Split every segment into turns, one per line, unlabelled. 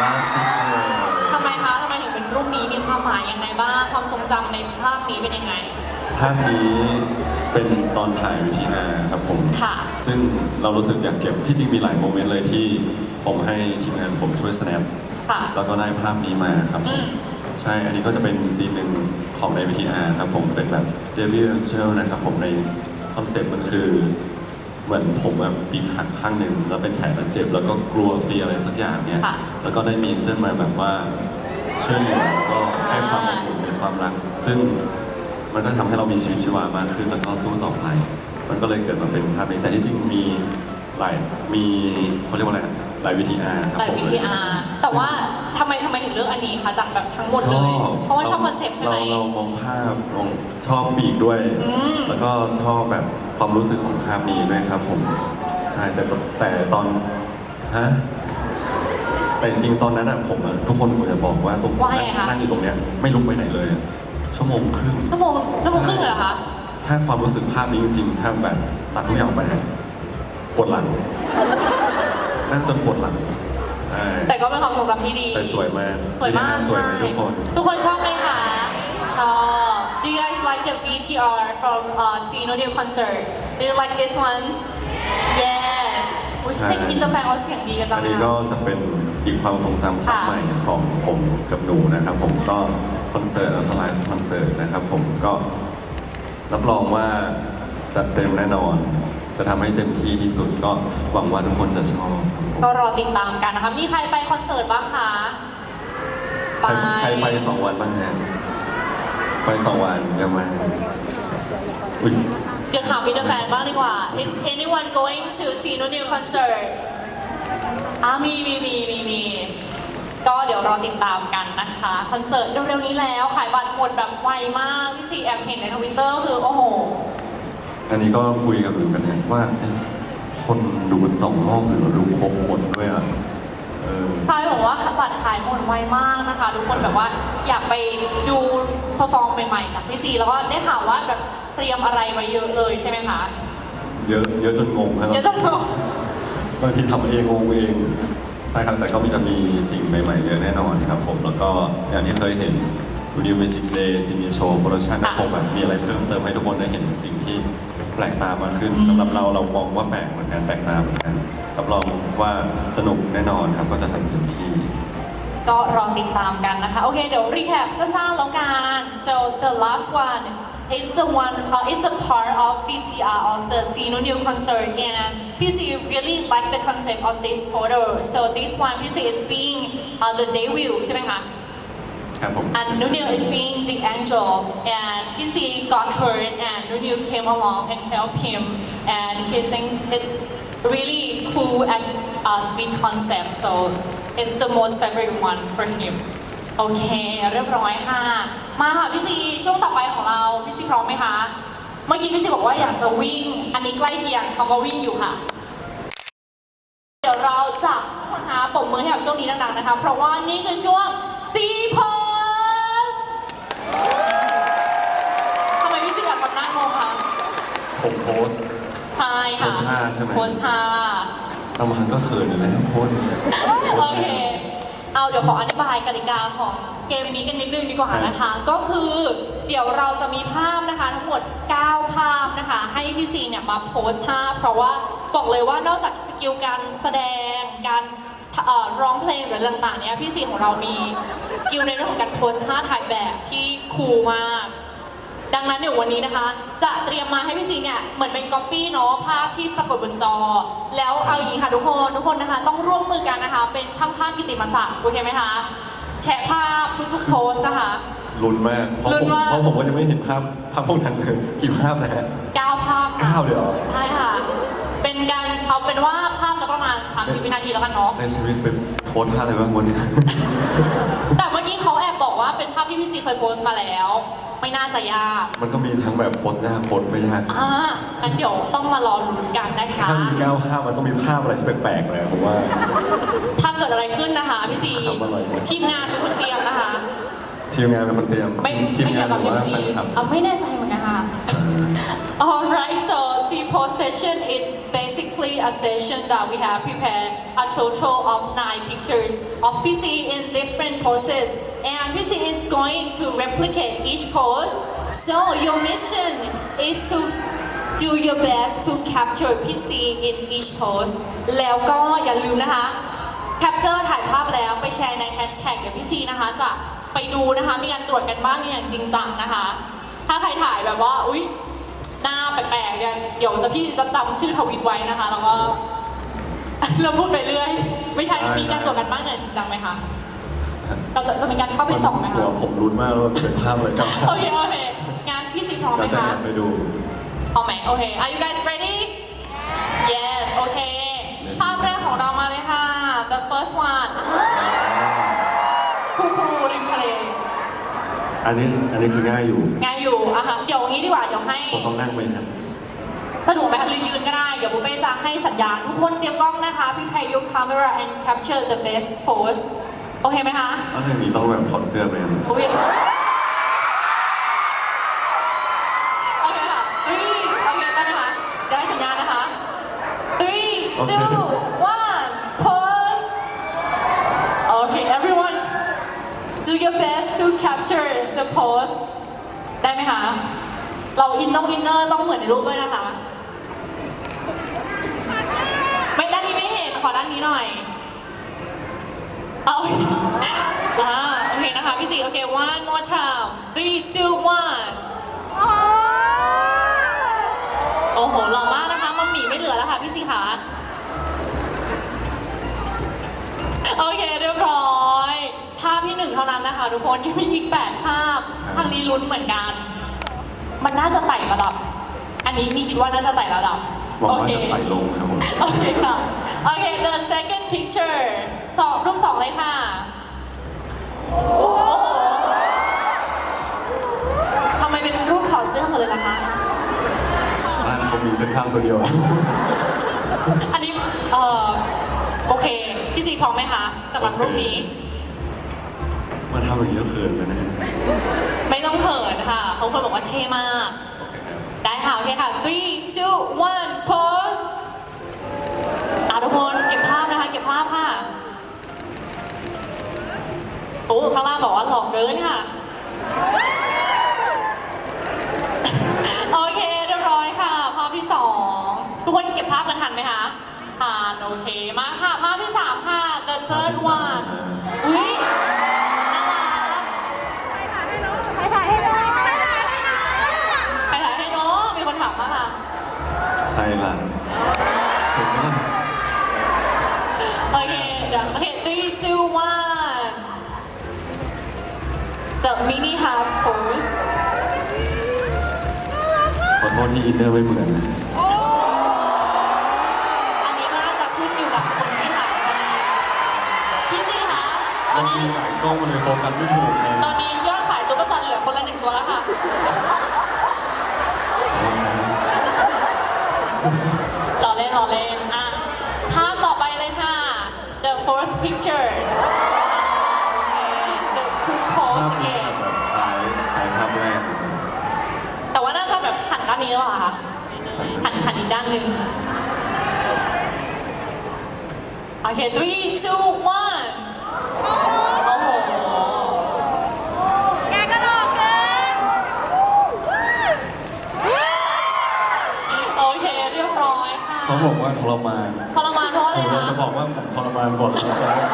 last picture
ทำไมคะทำไมถึงเป็นรูปนี้มีความหมายยังไงบ้างความทรงจำในภาพนี้เป็นยังไง
ภาพนี้เป็นตอนถ่ายวิทีอาครับผม
ค่ะ
ซึ่งเรารู้สึกอยากเก็บที่จริงมีหลายโมเมนต์เลยที่ผมให้ทีมงานผมช่วย snap
ค่ะ
แล้วก็ได้ภาพนี้มาครับผ
อื
ม
ม
ใช่ อันนี้ก็จะเป็นซีนหนึ่งของใน VTR ครับผม เป็นแบบเดบิวต์เชลนะครับผมในคอนเซ็ปต์มันคือ เหมือนผมแบบปีกหักข้างหนึ่งแล้วเป็นแผลแล้วเจ็บ แล้วก็กลัวฟรีอะไรสักอย่างเนี่ย
ค่ะ
แล้วก็ได้มีเอ็นเจนมาแบบว่าช่วยเหลือแล้วก็ให้ความอบอุ่นในความรัก ซึ่งมันก็ทำให้เรามีชีวิตชีวามากขึ้นแล้วก็สู้ต่อไป มันก็เลยเกิดมาเป็นภาพนี้แต่ที่จริงมีหลายมีเขาเรียกว่าอะไรหลายวิธีอาร์ครับ
แต่
ผม
VTR แต่ว่าทำไมทำไมถึงเลือกอันนี้คะจากแบบทั้งหมด
ช
เล
อบ
ยเพราะว่าชอบคอนเซ็ปต์ใช่ไหม
เราเรามองภาพมองชอบปีกด้วย
อืม
แล้วก็ชอบแบบ ความรู้สึกของภาพนี้ด้วยครับผมใช่แต่ตแต่ตอนฮะแต่จริงๆตอนนั้นอะผมอะทุกคนควรจะบอกว่าตรง
ว่าไงคะ
นั่งอยู่ตรงเนี้ยไม่ลุกไปไหนเลยอะชั่วโมงครึ่ง
ชั่วโมงชั่วโมงครึ่งเลยเหรอคะ
ถ้าความรู้สึกภาพนี้จริงๆ ถ้าแบบตัดทุกอย่างออกไปอะปวดหลัง นั่งจนปวดหลัง ใช่
แต่ก็เป็นความทรงจำที่ดี
แต่สวยมาก
สวยมาก
สวยไหมทุกคน
ทุกคนชอบไหมคะ ชอบ Do you guys like the VTR from uh, Sino New concert Do you like this one Yes อุ้ย
ใช่
เสียงอินเตอร์แฟนเขาเสียงดีกันจัง
อัน
เล
นี้
ย
ก็
อะ
จะเป็นอีกความทรงจำครั้ง
ค่ะ
ใหม่ของผมกับหนูนะครับ ผมก็คอนเสิร์ตอัลไลฟ์คอนเสิร์ตนะครับ ผมก็รับรองว่าจัดเต็มแน่นอน จะทำให้เต็มที่ที่สุดก็หวังว่าทุกคนจะชอบครับผม
ก็รอติดตามกันนะคะ มีใครไปคอนเสิร์ตบ้างคะ
ใครใครไปสองวันบ้างฮะ ไปสองวันเยอะมากอุ้ย
เดี๋ยวถามอินเตอร์แฟนบ้างดีกว่า Is anyone going to Sino New concert อ่ามีมีมีมีมีก็เดี๋ยวรอติดตามกันนะคะ คอนเสิร์ตเร็วๆนี้แล้ว ขายบัตรหมดแบบไวมาก พี่ซีแอบเห็นในทวิตเตอร์คือ โอ้โห
อันนี้ก็คุยกับหนูกันเนี่ยว่าเอ๊ะคนดูกันสองรอบหรือเราดูครบหมดด้วยอะเออ
ใช่บอกว่า บัตรขายหมดไวมากนะคะ ทุกคนแบบว่าอยากไปดูเพอร์ฟอร์มใหม่ๆจากพี่ซีแล้วก็ได้ข่าวว่าแบบเตรียมอะไรไว้เยอะเลยใช่ไหมคะ
เยอะเยอะจนงงครับ
เดี๋ยวจะบอก
บางทีทำเองงงเองใช่ครับแต่ก็มีจะมีสิ่งใหม่ๆเยอะแน่นอนครับผมแล้วก็อย่างที่เคยเห็นวิดีโอ Magic Day ซีมีโชว์โปรดักชัน
ค่ะ
ผมแบบมีอะไรเพิ่มเติมให้ทุกคนได้เห็นสิ่งที่แปลกตามากขึ้นสำหรับเราเรามองว่าแปลกเหมือนกันแปลกตาเหมือนกันรับรองว่าสนุกแน่นอนครับก็จะทำเต็มที่
ก็รอติดตามกันนะคะ โอเค เดี๋ยวรีแคปสั้นๆแล้วกัน so the last one it's a one uh, it's a part of VTR of the Sino New concert and PC really like the concept of this photo so this one PC is being uh, the debut ใช่ไหมคะ
ครับผม
and Nunil is being the angel and PC got hurt and Nunil came along and helped him and he thinks it's really cool and uh, sweet concept so it's the most favorite one for him โอเค เรียบร้อยค่ะ มาค่ะพี่ซีช่วงต่อไปของเราพี่ซีพร้อมไหมคะ เมื่อกี้พี่ซีบอกว่าอยากจะวิ่ง อันนี้ใกล้เคียงคำว่าวิ่งอยู่ค่ะ เดี๋ยวเราจะทุกคนคะปรบมือให้กับช่วงนี้ดังๆนะคะ เพราะว่านี่คือช่วงซีพอสทำไมพี่ซีแบบทำหน้างงคะ
ผมโพสต์
ใช่ค่ะ
โพสท่าใช่ไหม
โพสท่า
ตามันก็เขินอยู่แล้วโพสต์
โอเค เอาเดี๋ยวขออธิบายกติกาของเกมนี้กันนิดนึงดีกว่านะคะ ก็คือเดี๋ยวเราจะมีภาพนะคะทั้งหมด 9 ภาพนะคะ ให้พี่ซีเนี่ยมาโพสท่าเพราะว่าบอกเลยว่านอกจากสกิลการแสดงการร้องเพลงหรือต่างๆเนี่ยพี่ซีของเรามีสกิลในเรื่องของการโพสท่าถ่ายแบบที่คูลมาก ดังนั้นเดี๋ยววันนี้นะคะ จะเตรียมมาให้พี่ซีเนี่ยเหมือนเป็นก๊อปปี้เนาะภาพที่ปรากฏบนจอ แล้วเอาอย่างนี้ค่ะทุกคนทุกคนนะคะ ต้องร่วมมือกันนะคะ เป็นช่างภาพกิติมศักดิ์โอเคไหมคะแชะภาพทุกๆโพสนะคะ
ลุ้นมาก เพราะ
ลุ้
ผม
นมาก
เพราะผมก็ยังไม่เห็นภาพภาพพวกนั้นเลยกี่ภาพนะฮะ
9ภาพค่ะ
เก้าเดี๋ยว
ใช่ค่ะ เป็นการเอาเป็นว่าภาพละประมาณ 30 วินาทีแล้วกันเนาะ
ในชีวิตเป็นโพสท่าอะไรบ้างวันนี้
แต่ เมื่อกี้เขาแอบบอกว่าเป็นภาพที่พี่ซีเคยโพสต์มาแล้ว ไม่น่าจะยาก
มันก็มีทั้งแบบโพสต์หน้าโพสต์ไม่ยาก
อ่างั้นเดี๋ยวต้องมารอลุ้นกันนะคะ
ถ้ามีเก้าภาพมันต้องมีภาพอะไรที่แปลกๆเลยผมว่า
ถ้าเกิดอะไรขึ้นนะคะพี่ซี
ขำอร่อยไหม
ทีมงานเป็นคนเตรียมนะคะ
ทีมงานเป็นคนเตรียม
ไม่
ทีม
ไม่
งา
เกี่
น
ยว
ห
กับ
รือ
เอ็
ว่า
ซี
แฟนคลับ
เอาไม่แน่ใจเหมือนกันค่ะ Alright, so C pose session is basically a session that we have prepared a total of nine pictures of PC in different poses, and PC is going to replicate each pose. So your mission is to do your best to capture PC in each pose แล้วก็อย่าลืมนะคะ capture ถ่ายภาพแล้วไปแชร์ในแฮชแท็กเดี๋ยวพี่ซีนะคะจะไปดูนะคะ มีการตรวจกันบ้างอย่างจริงจังนะคะ ถ้าใครถ่ายแบบว่า อุ๊ย หน้าแปลกๆเนี่ยเดี๋ยวจะพี่จะจำชื่อทวิตไว้นะคะ แล้วก็ เราพูดไปเรื่อย ไม่ใช่
ได้
มีการตรวจกันบ้างเนี่ยจริงจังไหมคะ เราจะจะมีการเข้าไปส่องไหม
หั
คะ
วผมรุนมากว่าเป็นภาพอะไรกัน
โอเคโอเคงานพี่ซีพร้อมไหม
เราจะ
คะ
แอบไปดู
พร้อมไหมโอเค Are you guys ready Yes โอเค ภาพแรกของเรามาเลยค่ะ The first one คู
อันนี้อันนี้คือง่ายอยู่
ง่ายอยู่อะค่ะเดี๋ยวงี้ดีกว่าเดี๋ยวให้
ผมต้องนั่งไหมครับ
สะดวกไหมคะหรือยืนก็ได้ เดี๋ยวบุฟเป้จะให้สัญญาณทุกคนเตรียมกล้องนะคะ prepare your camera and capture the best pose โอเคไหมคะ
แล้วอย่างนี้ต้องแบบถอดเสื้อไหมครับ
อุ๊ย pose ได้ไหมคะ เราอินน้องอินเนอร์ต้องเหมือนในรูปด้วยนะคะ ไม่ด้านนี้ไม่เห็น ขอด้านนี้หน่อย เอาอ่าโอเคนะคะ พี่สีโอเค one more time three two one โอ้โหหล่อมากนะคะมัมหมีไม่เหลือแล้วค่ะพี่สีขาโอเค เรียบร้อย เท่านั้นนะคะ ทุกคนยังมีอีกแปดภาพทางนี้ลุ้นเหมือนกัน มันน่าจะไต่ระดับ อันนี้มีคิดว่าน่าจะไต่ระดับ
หวัง
โอ
ว่า
เค
จะไต่ลงนะครับผม
โอเคค่ะโอเค the second picture สองรูปสองเลยค่ะโอ้โหทำไมเป็นรูปถอดเสื้อหมดเลยล่ะคะ
บ้านเขามีเสื้อข้างตัวเดียว
อันนี้ เอ่อ โอเค พี่ซีพร้อมไหมคะสำหรับรูปนี้
มาทำอย่างนี้ก็เขินไปนะ
ไม่ต้องเขินค่ะ เขาคนบอกว่าเท่มาก
โอเคครับ
ได้ค่ะโอเคค่ะ three two one pose อะทุกคนเก็บภาพนะคะเก็บภาพค่ะ โอ้ข้างล่างบอกว่าหลอกเกินค่ะ โอเคเรียบร้อยค่ะ ภาพที่สองทุกคนเก็บภาพกันทันไหมคะทันโอเคมาค่ะ ภาพที่สามค่ะ the third one อุ้ยน่ารัก
ใครถ่ายให้หน่อยใครถ่ายให้หน่อย
ใครถ่ายให้เนาะมีคนถามมาค่ะ
ใครล่ะเห็นไหมล่ะ
โอเคเดี๋ยวโอเค three two one the mini half pose
ขอโทษที่อินเนอร์ไม่เหมือนนะ
อันนี้ก็น่าจะขึ้นอยู่กับคนที่ถ่ายให้พี่ซีคะต
มั
อน
น
นี้
มีหลายกล้องมันเลยโฟกัสไม่ถูกเลย
ตอนนี้ยอดขายซุปเปอร์ซันเหลือคนละหนึ่งตัวแล้วค่ะ นด้านนี้หรือเปล่าคะหันหันอีกด้านหนึ่งโอเค three two one โอ้โห
แกกระโดดเกิน
โอเค เรียบร้อยค่ะ
เขาบอกว่าทรมาน
ทรมานเพราะอะไร
ผม
คะ
จะบอกว่าผมทรมานกว่าเขาแต่ว่า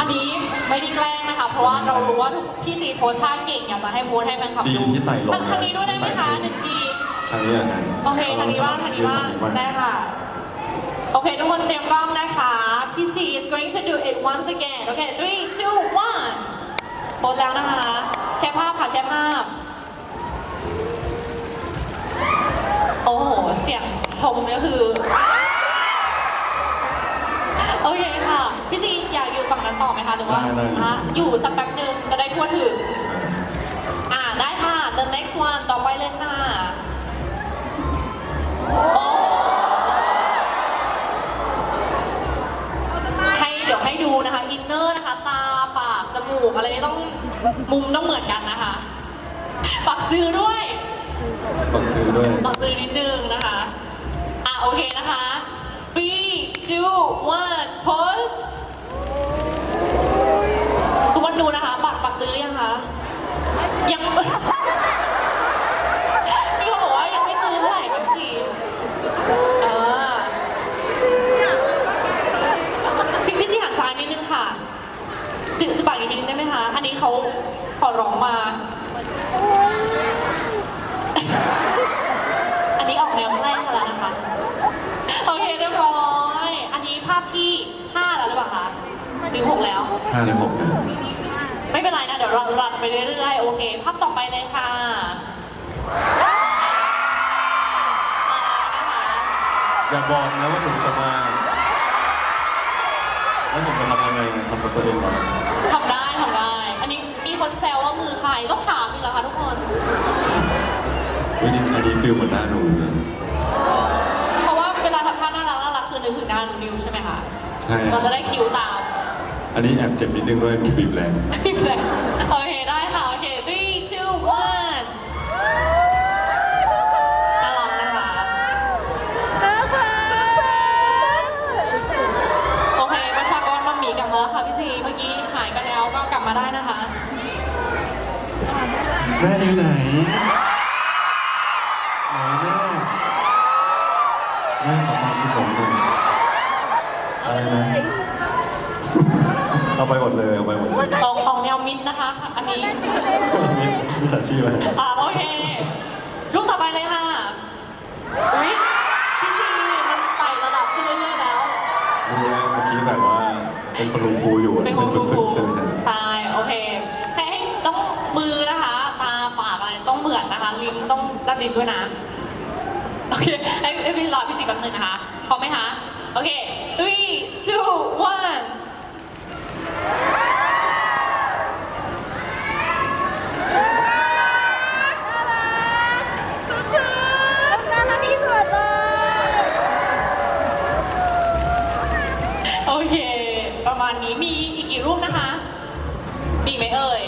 อันนี้ ไม่ได้แกล้งนะคะ เพราะว่าเรารู้ว่าทุกพี่ซีโพสท่าเก่งอยากจะให้โพสให้แฟนคลับ
ดี
ดู
ที่ไต่ลง
ทางทางนี้ด้วยได้ไหมคะหนึ่งที
ทางนี้เหรอครับ
โอเคทางนี้บ้างทางนี้บ้างได้ค่ะ โอเค ทุกคนเตรียมกล้องนะคะ พี่ซี is going to do it once again โอเค three two one โพสแล้วนะคะ แชร์ภาพค่ะ แชร์ภาพ โอ้โห เสียงชมก็คือ โอเคค่ะ พี่ซี อยากอยู่ฝั่งนั้นต่อไหมคะหรือว่า
ได้ได้
อะอยู่สักแป๊บหนึ่งจะได้ทั่วถึงอ่าได้ค่ะ the next one ต่อไปเลยค่ะโอ้ให้เดี๋ยวให้ดูนะคะอินเนอร์นะคะ ตาปากจมูกอะไรนี่ต้องมุมต้องเหมือนกันนะคะปักจือด้วย
ปักชื่อด้วย
ปักจือนิดนึงนะคะ อะโอเคนะคะ three two one pose ทุกคน ดูนะคะปักปักจือหรือยังคะยัง มีคนบอกว่ายังไม่จือเท่าไหร่ครับจีอ่าพี่พี่จีหันซ้ายนิดนึงค่ะถึงจะปักอีกนิดนึงได้ไหมคะ อันนี้เขาขอร้องมา อันนี้ออกแนวแกล้งมาแล้วนะคะ โอเคเรียบร้อย อันนี้ภาพที่ 5 แล้วหรือเปล่าคะหรือ6แล้ว
ห้าหรือหกนะ
ยวเรารันไปเรื่อยๆ โอเคภาพต่อไปเลยค่ะมาแล้วนะคะ
อย่าบอกนะว่าหนูจะมา แล้วหนูจะทำยังไงทำกับตัวเองเหรอ
ทำได้ทำได้ อันนี้มีคนแซวว่ามือใครต้องถามอีกเหรอคะทุกคน
วินี่อันนี้ฟิลเหมือนหน้าหนูเลย
เพราะว่าเวลาทำท่าน่ารักน่ารักคือนึกถึงหน้าหนูนิวใช่ไหมคะ
ใช่
เราจะได้คิ้วตาม
อันนี้แอบเจ็บนิดนึงด้วยหนูบีบแรง
พี่เพลงโอเคได้ค่ะ โอเค three two one น่ารักนะคะ โอเค ประชากรมัมหมี่กลับมาแล้วค่ะพี่ซีเมื่อกี้หายไปแล้วก็กลับมาได้นะคะ
แม่อยู่ไหน เอาไปหมดเลยเอาไปหมดเลย
ออกออกแนวมิดนะคะ อันนี้
มีมีแต่ชีพอะไร
อ่าโอเครูปต่อไปเลยค่ะอุ้ยพี่ซีมันไต่ระดับขึ้นเรื่อยๆแล้ว
รู้แล้วเมื่อกี้แบบว่าเป็นคนรู้ครูอยู่อะ
เป็นคุณครู
ฝึกๆใช่ไหมครับ
ใช่โอเคให้ให้ต้องมือนะคะ ตาปากอะไรต้องเหมือนนะคะลิ้นต้องรับลิ้นด้วยนะโอเคให้ให้พี่รอพี่สิแป๊บนึงนะคะพร้อมไหมคะโอเค three two one โอเค ประมาณนี้มีอีกกี่รูปนะคะมีไหมเอ่ย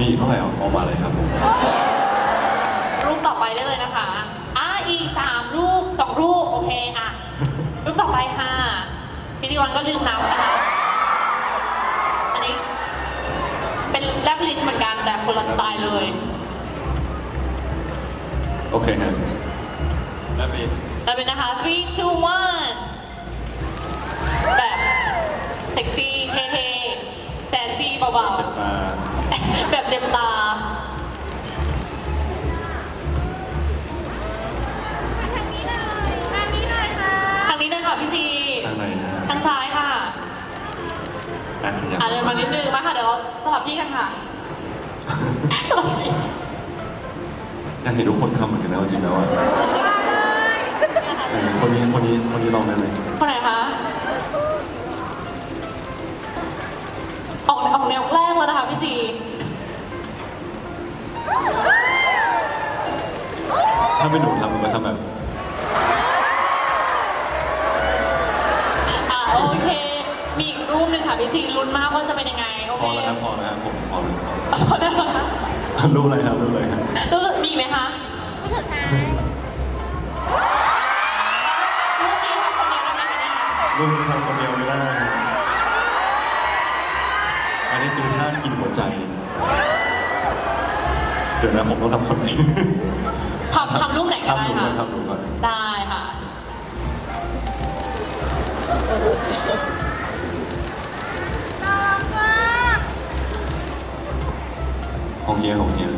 มีเท่าไหร่เอาออกมาเลยครับผม
รูปต่อไปได้เลยนะคะอะอีกสามรูปสองรูปโอเคอะ รูปต่อไปค่ะพิธีกรก็ลืมนับนะคะ อันนี้ เป็นแลบลิ้นเหมือนกันแต่คนละสไตล์เลย
โอเคครับแล้วมี
แล้วเป็นนะคะ three two one แบบ เซ็กซี่เท่ๆแต่ซี่เบา
เจ็บตา
ๆ แบบเจ็บตาทางนี้เลยค่ะพี่ซี
ทางไหนนะ
ทางซ้ายค่ะ
อะขยับ
อะเดินมานิดนึงมาค่ะเดี๋ยวเราสลับที่กันค่ะ สลับที่
อยากเห็นทุกคนทำเหมือนกันนะเอาจริงแล้วอะไหนคนนี้คนนี้คนนี้ลองได้ไหม
คนไหนคะ
ถ้าเป็นหนูทำมันก็ทำแบบ
อะโอเค มีอีกรูปหนึ่งค่ะพี่ซีลุ้นมากว่าจะเป็นยังไงโอ
พ
เค
อแล้วครับพอแล้วครับผมพอแล้ว
พอแล้ว
รูปอะไรครับรูปอะไรครับ
รูปมีไหมคะรูปนี้ทำคนเดียวได้ไหมคะเนี่ย
รูปนี้ทำคนเดียวไม่ได้อันนี้คือท่ากินหัวใจ เดี๋ยวนะผมต้องทำคนไหน
ทำทำรูปไหนก็
ทำ
ได้
หนูก่อ
ค่ะ
นทำหนูก่อน
ได้ค่ะ
ของเฮียของเฮีย